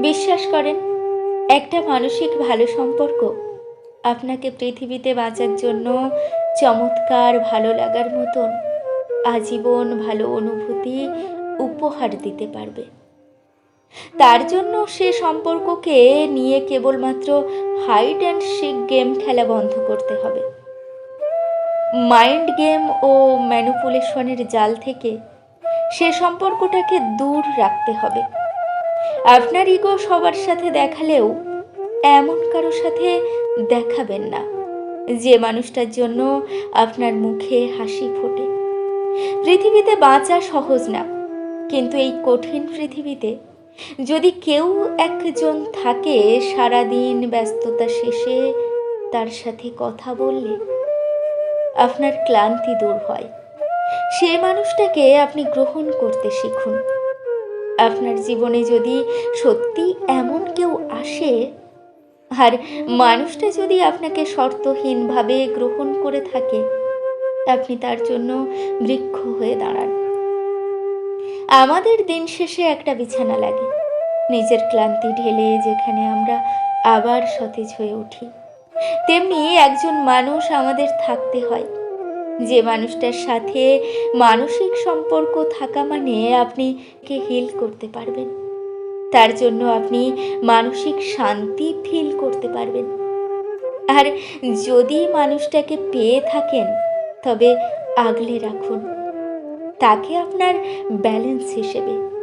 বিশ্বাস করেন, একটা মানসিক ভালো সম্পর্ক আপনাকে পৃথিবীতে বাঁচার জন্য চমৎকার ভালো লাগার মতন আজীবন ভালো অনুভূতি উপহার দিতে পারবে। তার জন্য সে সম্পর্ককে নিয়ে কেবলমাত্র হাইড অ্যান্ড সিক গেম খেলা বন্ধ করতে হবে। মাইন্ড গেম ও ম্যানুপুলেশনের জাল থেকে সে সম্পর্কটাকে দূর রাখতে হবে। আপনার ইগো সবার সাথে দেখালেও এমন কারও সাথে দেখাবেন না। যে মানুষটার জন্য আপনার মুখে হাসি ফোটে। পৃথিবীতে বাঁচা সহজ না, কিন্তু এই কঠিন পৃথিবীতে যদি কেউ একজন থাকে সারাদিন ব্যস্ততা শেষে তার সাথে কথা বললে আপনার ক্লান্তি দূর হয়। সে মানুষটাকে আপনি গ্রহণ করতে শিখুন। আপনার জীবনে যদি সত্যি এমন কেউ আসে, আর মানুষটা যদি আপনাকে শর্তহীনভাবে গ্রহণ করে থাকে, আপনি তার জন্য বৃক্ষ হয়ে দাঁড়ান। আমাদের দিন শেষে একটা বিছানা লাগে। নিজের ক্লান্তি ঢেলে যেখানে আমরা আবার সতেজ হয়ে উঠি। তেমনি একজন মানুষ আমাদের থাকতে হয়। যে মানুষটার সাথে মানসিক সম্পর্ক থাকা মানে আপনি কে হিল করতে পারবেন। তার জন্য আপনি মানসিক শান্তি ফিল করতে পারবেন। আর যদি মানুষটাকে পেয়ে থাকেন, তবে আগলে রাখুন। তাকে আপনার ব্যালেন্স হিসেবে।